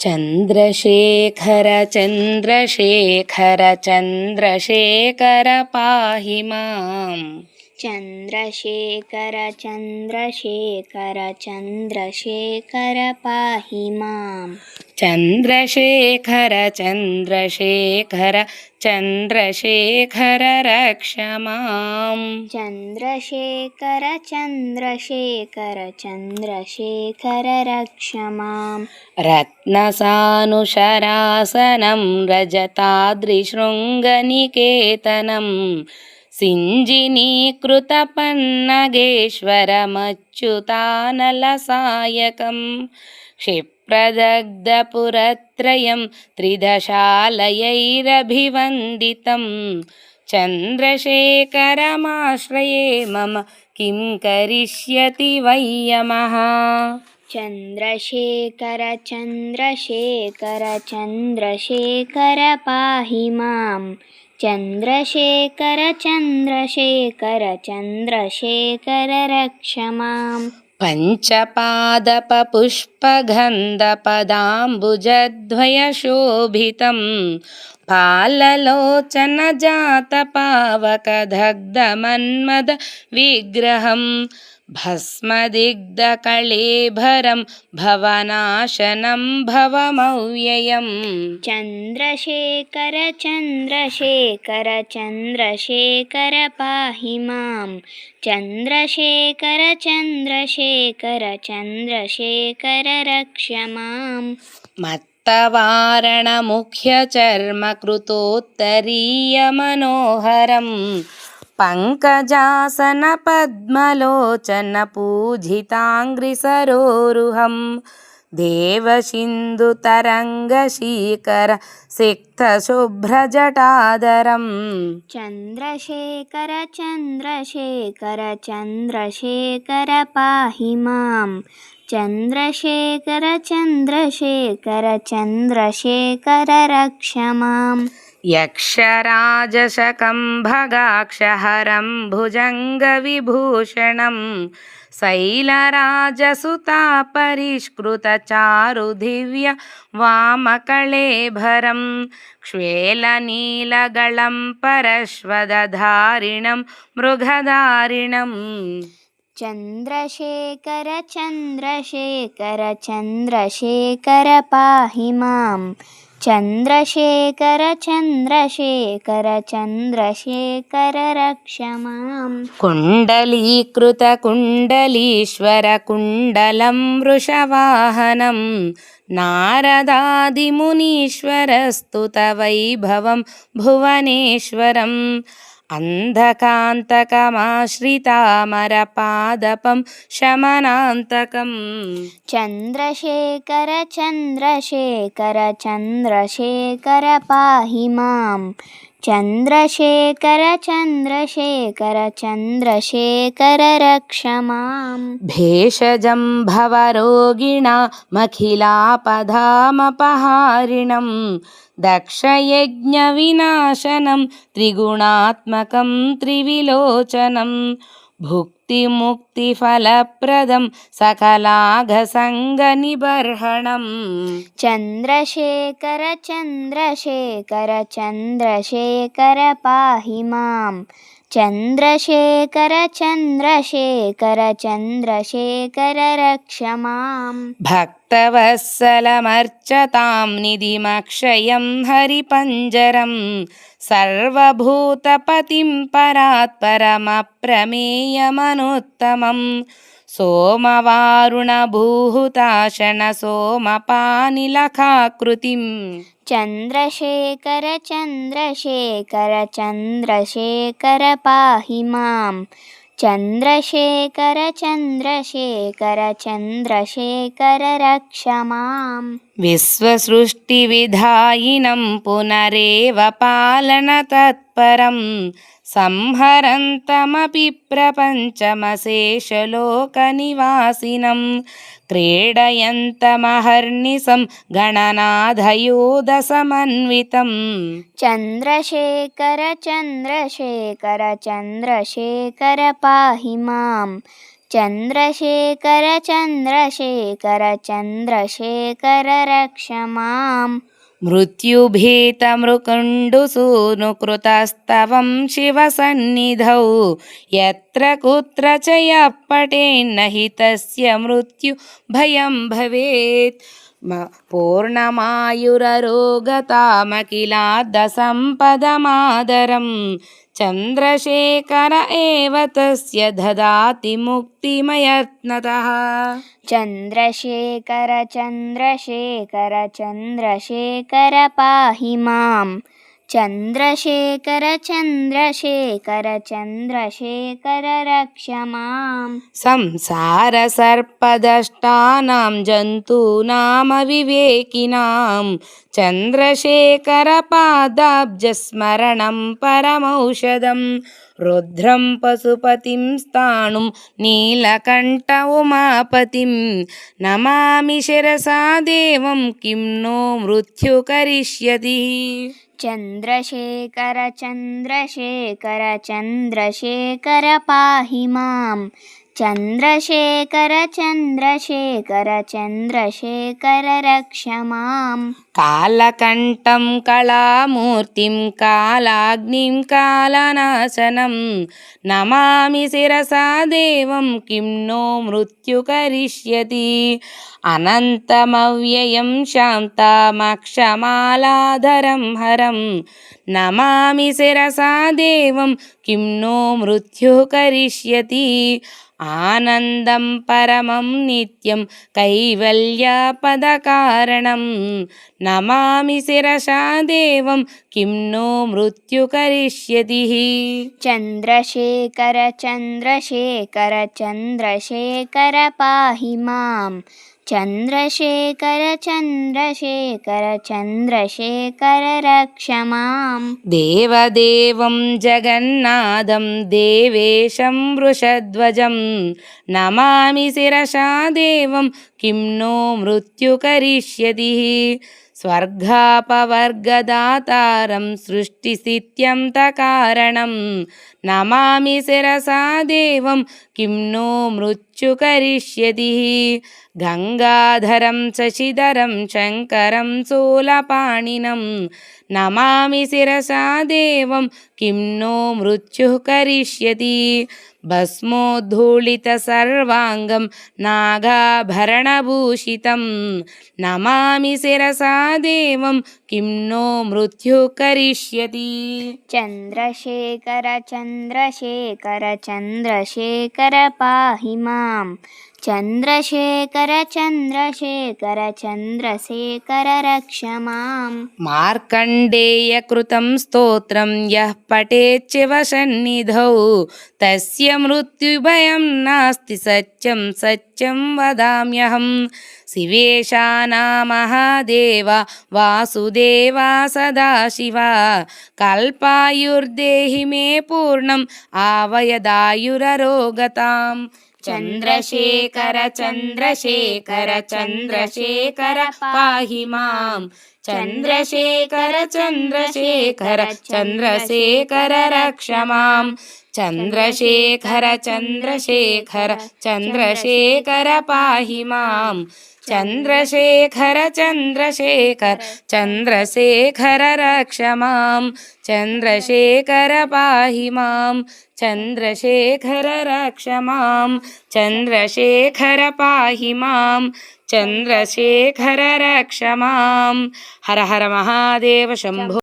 चन्द्रशेखर चन्द्रशेखर चन्द्रशेखर पाहि माम्। चन्द्रशेखर चन्द्रशेखर चन्द्रशेखर पाहि माम्। चन्द्रशेखर चन्द्रशेखर चन्द्रशेखर रक्ष माम् चन्द्रशेखर चन्द्रशेखर चन्द्रशेखर रक्ष माम् रत्नसानुशरासनं रजताद्रिशृङ्गनिकेतनम् सिञ्जिनीकृतपन्नगेश्वरमच्युतानलसायकम्। क्षिप् प्रदग्धपुरत्रयं त्रिदशालयैरभिवन्दितं। चन्द्रशेखरमाश्रये मम किं करिष्यति वै यमः चन्द्रशेखर चन्द्रशेखर चन्द्रशेखर पाहि मां चन्द्रशेखर चन्द्रशेखर चन्द्रशेखर रक्ष माम्। पञ्चपादपपुष्पगन्धपदाम्बुजद्वयशोभितं पाललोचनजातपावकदग्धमन्मद भस्मदिग्धकळेभरं भवनाशनं भवमव्ययम्। चन्द्रशेखर चन्द्रशेखर चन्द्रशेखर पाहि मां चन्द्रशेखर चन्द्रशेखर चन्द्रशेखर रक्ष माम् मत्तवारणमुख्यचर्मकृतोत्तरीयमनोहरम्। మాం मत्तवारणमुख्यचर्मकृतोत्तरीयमनोहरं पङ्कजासनपद्मलोचनपूजिताङ्घ्रिसरोरुहं देवसिन्धुतरङ्गशीकर सिक्तशुभ्रजटादरम् చంద్రశేఖర చంద్రశేఖర చంద్రశేఖర పాహి మాం చంద్రశేఖర చంద్రశేఖర చంద్రశేఖర రక్ష यक्षराजशकम्भगाक्षहरं भुजङ्गविभूषणं शैलराजसुता परिष्कृतचारुधिव्यमकळेभरं श्वेलनीलगळं परश्वदधारिणं मृगधारिणम् चन्द्रशेखर चन्द्रशेखर चन्द्रशेखर पाहि माम्। చంద్రశేఖర చంద్రశేఖర చంద్రశేఖర రక్షమాం కుండలీకృత కుండలీశ్వర కుండలం వృషవాహనం. నారదాదిమునీశ్వరస్తుత వైభవం భువనేశ్వరం. अन्धकान्तकमाश्रितामरपादपं शमनान्तकं चन्द्रशेखर चन्द्रशेखर चन्द्रशेखर पाहि माम् చంద్రశేఖర చంద్రశేఖర చంద్రశేఖర రక్ష మాం. భేషజం భవరోగిణమఖిలాపధామపహారిణం దక్షయజ్ఞవినాశనం త్రిగుణాత్మకం త్రివిలోచనం. భుక్ क्तिमुक्तिफलप्रदम् सकलाघसङ्गनिबर्हणम्। चन्द्रशेखर चन्द्रशेखर चन्द्रशेखर पाहि माम् चन्द्रशेखर चन्द्रशेखर चन्द्रशेखर रक्ष माम् भक्तवत्सलमर्चतां निधिमक्षयं हरिपञ्जरम्। సర్వభూతపతిం పరాత్పరమప్రమేయమనుత్తమం. సోమవారుణభూహుతాశన సోమపానిలఖాకృతిం చంద్రశేఖర చంద్రశేఖర చంద్రశేఖర పాహి మాం. చంద్రశేఖర చంద్రశేఖర చంద్రశేఖర రక్ష విశ్వసృష్టి విధాయినం పునరేవ పాలన తత్పరం. संहरन्तमपि प्रपञ्चमशेषलोकनिवासिनं क्रीडयन्तमहर्निशं गणनाधयोदसमन्वितं चन्द्रशेखर चन्द्रशेखर चन्द्रशेखर पाहि मां चन्द्रशेखर चन्द्रशेखर चन्द्रशेखर रक्ष माम् मृत्युभीतमृकुण्डुसूनुकृतस्तवं शिवसन्निधौ यत्र कुत्र च यः पठेन्न हि तस्य मृत्युभयं भवेत् पूर्णमायुररोगतामखिलाद्धसम्पदमादरं चन्द्रशेखर एव तस्य ददाति मुक्तिमयत्नतः चन्द्रशेखर चन्द्रशेखर चन्द्रशेखर पाहि माम् చంద్రశేఖర చంద్రశేఖర చంద్రశేఖర రక్ష మాం. సంసార సర్పదష్టానాం జంతూనామ వివేకినాం. చంద్రశేఖర పాదాబ్జ పరమౌషధం. రుద్రం పశుపతిం స్థాణుం నీలకంఠ ఉమాపతిం నమామి శిరసా దేవం కిం నో మృత్యుకరిష్యతి చంద్రశేఖర చంద్రశేఖర చంద్రశేఖర పాహి మాం. చంద్రశేఖర చంద్రశేఖర చంద్రశేఖర రక్ష మాం. కాలకంఠం కళామూర్తిం కాలాగ్నిం కాలనాశనం నమామి శిరసా దేవం కిం నో మృత్యుకరిష్యతి అనంతమవ్యయం శాంతమక్షమాలాధరం హరం. నమామి శిరసా దేవం కిం నో మృత్యుకరిష్యతి ఆనందం పరమం నిత్యం కైవల్యాపదకారణం. నమామి శిరసా దేవం కిం నో మృత్యుకరిష్యతి చంద్రశేఖర చంద్రశేఖర చంద్రశేఖర పాహి మాం. చంద్రశేఖర చంద్రశేఖర చంద్రశేఖర రక్ష మాం. దేవదేవం జగన్నాథం దేవేశం వృషధ్వజం. నమామి శిరసా దేవం కిం నో మృత్యుకరిష్యతి. స్వర్గాపవర్గదాతారం సృష్టిసిత్యంతకారణం నమామి శిరసా దేవం కిం నో మృత్యుకరిష్యతి గంగాధరం శశిధరం శంకరం సోలపాణినం नमामि शिरसा देवं किं नो मृत्युः करिष्यति। भस्मोद्धूलितसर्वाङ्गं नागाभरणभूषितं। नमामि शिरसा देवं किं नो मृत्युः करिष्यति। चन्द्रशेखर चन्द्रशेखर चन्द्रशेखर पाहि माम्। చంద్రశేఖర చంద్రశేఖర చంద్రశేఖర రక్ష మాం. మార్కండేయ కృతం స్తోత్రం యః పఠేచ్చివ సన్నిధౌ. తస్య మృత్యుభయం నాస్తి సత్యం సత్యం వదామ్యహం. శివేశానామహాదేవ వాసుదేవా సదాశివ. కల్పాయుర్దేహి మే పూర్ణం ఆవయదాయురరోగతాం. चन्द्रशेखर चन्द्रशेखर चन्द्रशेखर पाहि माम्। चन्द्रशेखर चन्द्रशेखर चन्द्रशेखर रक्ष माम्। चन्द्रशेखर चन्द्रशेखर चन्द्रशेखर पाहि माम् चन्द्रशेखर चंद्रशेखर चंद्रशेखर रक्ष चंद्रशेखर चन्द्रशेखर पाहि रक्ष चंद्रशेखर चन्द्रशेखर पाहि रक्ष हर हर महादेव शम्भो